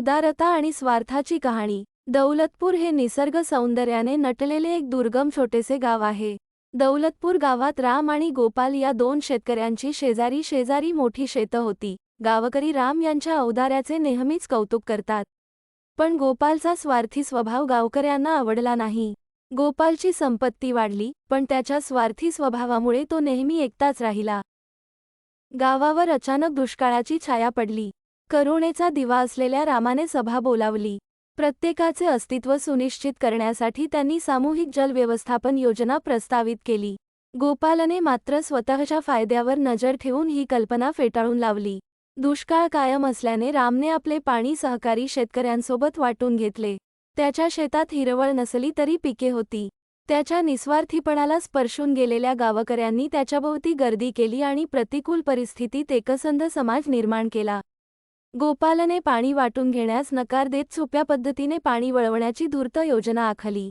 उदारता आणि स्वार्थाची कहाणी. दौलतपूर हे निसर्ग सौंदर्याने नटलेले एक दुर्गम छोटेसे गाव आहे. दौलतपूर गावात राम आणि गोपाल या दोन शेतकऱ्यांची शेजारी शेजारी मोठी शेतं होती. गावकरी राम यांच्या औदाऱ्याचे नेहमीच कौतुक करतात. पण गोपालचा स्वार्थी स्वभाव गावकऱ्यांना आवडला नाही. गोपालची संपत्ती वाढली पण त्याच्या स्वार्थी स्वभावामुळे तो नेहमी एकटाच राहिला. गावावर अचानक दुष्काळाची छाया पडली. करुणेचा दिवा असलेल्या रामाने सभा बोलावली. प्रत्येकाचे अस्तित्व सुनिश्चित करण्यासाठी त्यांनी सामूहिक जलव्यवस्थापन योजना प्रस्तावित केली. गोपालने मात्र स्वतःच्या फायद्यावर नजर ठेवून ही कल्पना फेटाळून लावली. दुष्काळ कायम असल्याने रामने आपले पाणी सहकारी शेतकऱ्यांसोबत वाटून घेतले. त्याच्या शेतात हिरवळ नसली तरी पिके होती. त्याच्या निस्वार्थीपणाला स्पर्शून गेलेल्या गावकऱ्यांनी त्याच्याभोवती गर्दी केली आणि प्रतिकूल परिस्थितीत एकसंध समाज निर्माण केला. गोपालने पाणी वाटून घेण्यास नकार देत सोप्या पद्धतीने पाणी वळवण्याची धूर्त योजना आखली.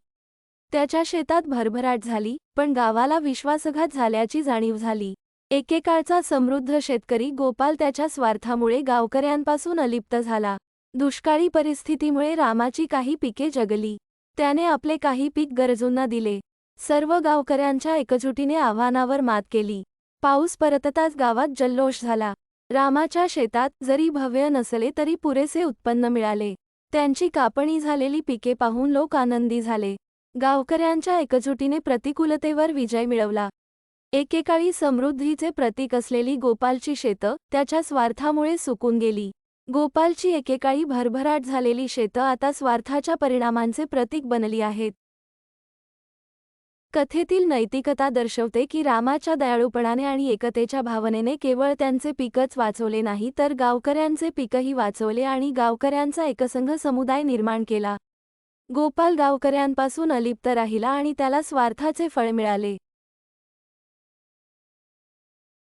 त्याच्या शेतात भरभराट झाली पण गावाला विश्वासघात झाल्याची जाणीव झाली. एकेकाळचा समृद्ध शेतकरी गोपाल त्याच्या स्वार्थामुळे गावकऱ्यांपासून अलिप्त झाला. दुष्काळी परिस्थितीमुळे रामाची काही पिके जगली. त्याने आपले काही पीक गरजूंना दिले. सर्व गावकऱ्यांच्या एकजुटीने आव्हानावर मात केली. पाऊस परतताच गावात जल्लोष झाला. रामाच्या शेतात जरी भव्य नसले तरी पुरेसे उत्पन्न मिळाले. त्यांची कापणी झालेली पिके पाहून लोक आनंदी झाले. गावकऱ्यांच्या एकजुटीने प्रतिकूलतेवर विजय मिळवला. एकेकाळी समृद्धीचे प्रतीक असलेली गोपालची शेतं त्याच्या स्वार्थामुळे सुकून गेली. गोपालची एकेकाळी भरभराट झालेली शेतं आता स्वार्थाच्या परिणामांचे प्रतीक बनली आहेत. कथेतील नैतिकता दर्शवते की रामाच्या दयाळूपणाने आणि एकतेच्या भावनेने केवळ त्यांचे पिकच वाचवले नाही तर गावकऱ्यांचे पिकही वाचवले आणि गावकऱ्यांचा एकसंघ समुदाय निर्माण केला. गोपाल गावकऱ्यांपासून अलिप्त राहिला आणि त्याला स्वार्थाचे फळ मिळाले.